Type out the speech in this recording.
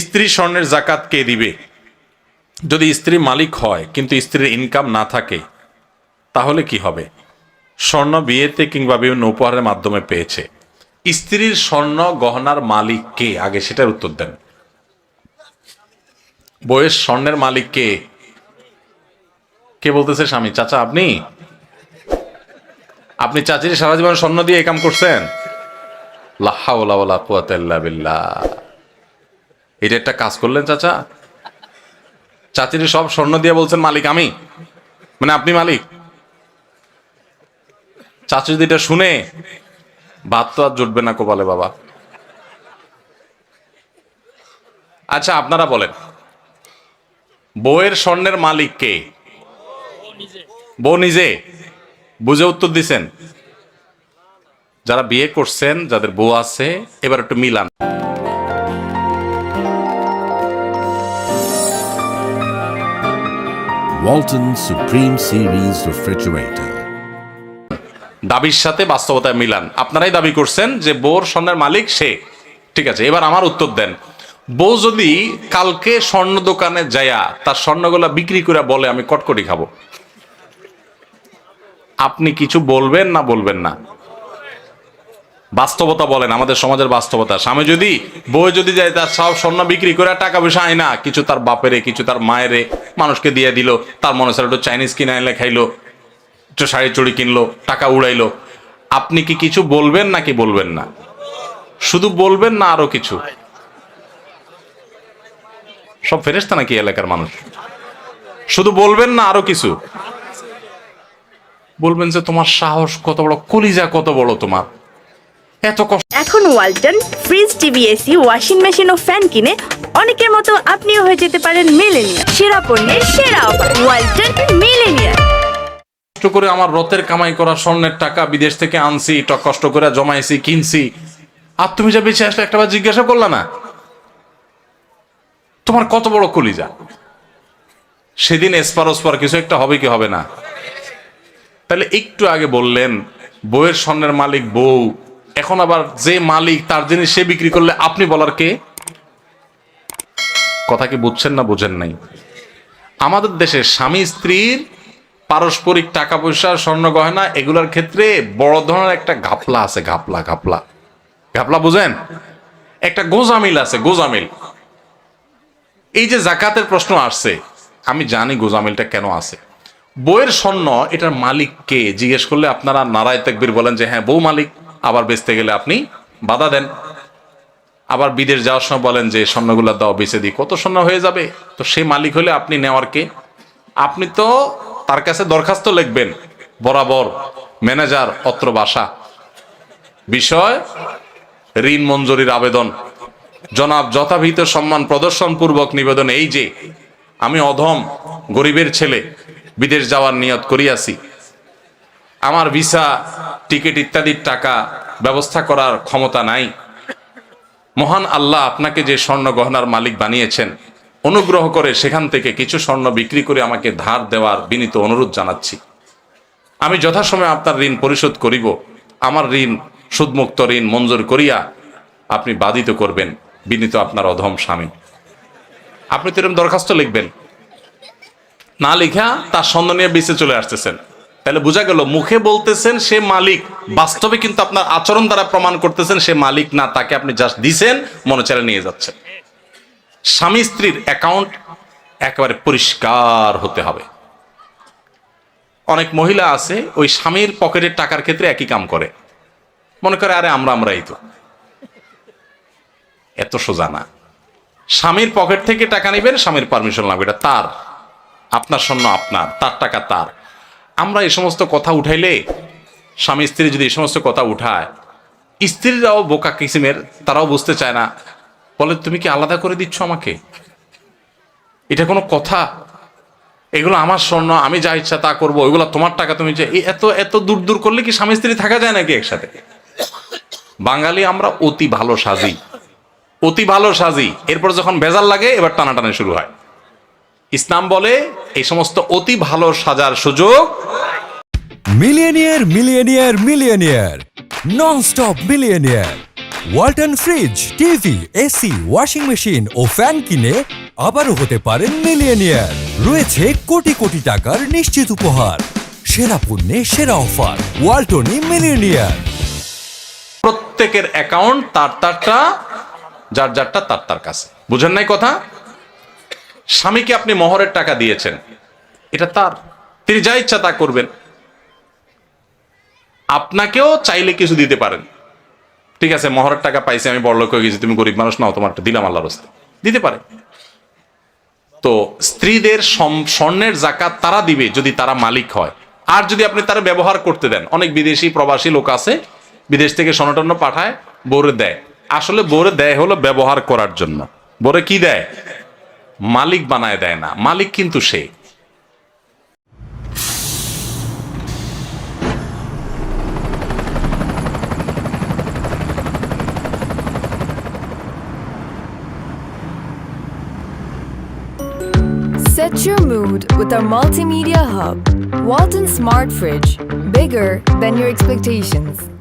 স্ত্রী স্বর্ণের জাকাত কে দিবে? যদি স্ত্রী মালিক হয়, কিন্তু স্ত্রীর ইনকাম না থাকে, তাহলে কি হবে? স্বর্ণ বিয়েতে কিংবা বিভিন্ন উপহারের মাধ্যমে পেয়েছে। স্ত্রীর স্বর্ণ গহনার মালিক কে? আগে সেটার উত্তর দেন। বইয়ের স্বর্ণের মালিক কে? কে বলতেছে স্বামী? চাচা, আপনি? আপনি চাচির সারা জীবন স্বর্ণ দিয়ে কাম করছেন? লাহাউলা বিল্লাহ। এটা একটা কাজ করলেন, চাচা। চাচির সব স্বর্ণ দিয়ে বলছেন, মালিক, আমি? মানে আপনি মালিক? চাচু যদি এটা শুনে ভাত তো আর জুটবে না কোপালে, বাবা। আচ্ছা আপনারা বলেন, বউয়ের স্বর্ণের মালিক কে? বউ নিজে। বুঝে উত্তর দিছেন। যারা বিয়ে করছেন, যাদের বউ আছে, এবার একটু মিলান। Walton Supreme Series Refrigerator. দাবির সাথে বাস্তবতায় মিলান। আপনারাই দাবি করছেন যে বোর স্বর্ণের মালিক সে। ঠিক আছে, এবার আমার উত্তর দেন। বউ যদি কালকে স্বর্ণ দোকানে যায়া তার স্বর্ণগুলা বিক্রি করে বলে, আমি কটকটি খাব। আপনি কিছু বলবেন না বলবেন না? বাস্তবতা বলেন, আমাদের সমাজের বাস্তবতা। স্বামী যদি, বউ যদি যায়, তার সব স্বর্ণ বিক্রি করে টাকা পয়সা আয় না, কিছু তার বাপেরে, কিছু তার মায়েরে মানুষকে দিয়ে দিল, তার মনে হচ্ছে একটু চাইনিজ কিনে এনে খাইলো, একটু শাড়ি চুড়ি কিনলো, টাকা উড়াইলো। আপনি কি কিছু বলবেন নাকি বলবেন না? শুধু বলবেন না আরও কিছু? সব ফেরেস্তা নাকি এলাকার মানুষ? শুধু বলবেন না আরও কিছু? বলবেন যে, তোমার সাহস কত বড়, কলিজা কত বড় তোমার? এত কষ্ট। এখন Walton fridge TV AC washing machine ও ফ্যান কিনে অনেকের মতো আপনিও হয়ে যেতে পারেন মিলেনিয়া সেরা পণ্যের সেরা অফার ওয়ালটন মিলেনিয়া কষ্ট করে আমার রথের কামাই করা স্বর্ণের টাকা বিদেশ থেকে আনছি কষ্ট করে জমাইছি কিনছি। আর তুমি যা বেঁচে আসলে একটাবার জিজ্ঞাসা করলা না? তোমার কত বড় কলিজা? সেদিন এসপার ওসপার কিছু একটা হবে কি হবে না? তাহলে একটু আগে বললেন বইয়ের স্বর্ণের মালিক বউ। এখন আবার যে মালিক, তার জিনিস সে বিক্রি করলে আপনি বলার কে? কথা কি বুঝছেন না বুঝেন নাই? আমাদের দেশে স্বামী, স্ত্রীর পারস্পরিক টাকা পয়সা, স্বর্ণ গয়না এগুলোর ক্ষেত্রে বড় ধরনের একটা ঘাপলা আছে, ঘাপলা ঘাপলা। ঘাপলা বুঝেন? একটা গোজামিল আছে, গোজামিল। এই যে জাকাতের প্রশ্ন আসছে, আমি জানি গোজামিলটা কেন আছে। বইয়ের স্বর্ণ এটার মালিক কে? জিজ্ঞেস করলে আপনারা নারায় তেকবির বলেন যে হ্যাঁ বউ মালিক। আবার বেচতে গেলে আপনি বাধা দেন। আবার বিদেশ যাওয়ার সময় বলেন যে, স্বর্ণগুলো দাও, বেচে দিই। কত স্বর্ণ হয়ে যাবে? তো সে মালিক হলে আপনি নেওয়ার কে? আপনি তো তার কাছে দরখাস্ত লিখবেন, বরাবর, ম্যানেজার, অত্র বাসা। বিষয়, ঋণ মঞ্জুরির আবেদন। জনাব যথাভিত সম্মান প্রদর্শন পূর্বক নিবেদন এই যে, আমি অধম, গরিবের ছেলে, বিদেশ যাওয়ার নিয়ত করিয়াছি। আমার ভিসা, টিকিট ইত্যাদির টাকা ব্যবস্থা করার ক্ষমতা নাই। মহান আল্লাহ আপনাকে যে স্বর্ণ গহনার মালিক বানিয়েছেন, অনুগ্রহ করে সেখান থেকে কিছু স্বর্ণ বিক্রি করে আমাকে ধার দেওয়ার বিনীত অনুরোধ জানাচ্ছি। আমি যথাসময়ে আপনার ঋণ পরিশোধ করিব। আমার ঋণ, সুদমুক্ত ঋণ মঞ্জুর করিয়া আপনি বাধিত করবেন, বিনীত আপনার অধম স্বামী। আপনি তো এরকম দরখাস্ত লিখবেন। না লিখা তার সন্দেহ নিয়ে বেঁচে চলে আসতেছেন। তাহলে বোঝা গেল, মুখে বলতেছেন সে মালিক, বাস্তবে কিন্তু আপনার আচরণ দ্বারা প্রমাণ করতেছেন সে মালিক না, তাকে আপনি জাস্ট দিছেন, মনে চালে নিয়ে যাচ্ছেন স্বামী স্ত্রীর অ্যাকাউন্ট একেবারে পরিষ্কার হতে হবে। অনেক মহিলা আছে, ওই স্বামীর পকেটের টাকার ক্ষেত্রে একই কাম করে। মনে করে, আরে, আমরা আমরাই তো। এত সোজা না। স্বামীর পকেট থেকে টাকা নেবেন, স্বামীর পারমিশন লাগবে, এটা তার। আপনার স্বর্ণ আপনার, তার টাকা তার। আমরা এই সমস্ত কথা উঠাইলে স্বামী স্ত্রী যদি এই সমস্ত কথা উঠায়, স্ত্রীরাও বোকা কিসিমের, তারাও বুঝতে চায় না। বলে, তুমি কি আলাদা করে দিচ্ছ আমাকে? এটা কোনো কথা? এগুলো আমার স্বর্ণ, আমি যা ইচ্ছা তা করব, ওইগুলো তোমার টাকা, তুমি এত এত দূর দূর করলে কি স্বামী স্ত্রী থাকা যায় নাকি একসাথে? বাঙালি আমরা অতি ভালো সাজি। অতি ভালো সাজি। এরপর যখন ভেজাল লাগে, এবার টানাটানি শুরু হয়। ইসলাম বলে এই সমস্ত অতি ভালো সাজার সুযোগ। Millionaire millionaire millionaire non stop millionaire Walton fridge TV AC washing machine ও ফ্যান কিনে আবারও হতে পারেন মিলিয়নিয়ার রয়েছে কোটি কোটি টাকার নিশ্চিত উপহার সেরা পণ্যে সেরা অফার ওয়ালটনই মিলিয়নিয়ার প্রত্যেকের অ্যাকাউন্ট তার তারটা যার যারটা তার তার কাছে। বুঝেন নাই কথা? স্বামীকে আপনি মহরের টাকা দিয়েছেন, এটা তার। তিনি যা ইচ্ছা তা করবেন। আপনাকেও চাইলে কিছু দিতে পারেন। ঠিক আছে, মহরের টাকা পাইছি, আমি বড় লোক হয়ে গেছি, তুমি গরিব মানুষ নাও তোমারটা দিলাম আল্লাহর হস্তে দিতে পারে। তো স্ত্রীদের স্বর্ণের জাকাত তারা দিবে যদি তারা মালিক হয়। আর যদি আপনি তারা ব্যবহার করতে দেন, অনেক বিদেশি প্রবাসী লোক আছে, বিদেশ থেকে স্বর্ণটন্য পাঠায়, বোরে দেয়। আসলে বোরে দেয় হলো ব্যবহার করার জন্য। বোরে কি দেয়? মালিক বানায় দেয় না মালিক কিন্তু সে Set your mood with our multimedia hub. Walton Smart Fridge. Bigger than your expectations.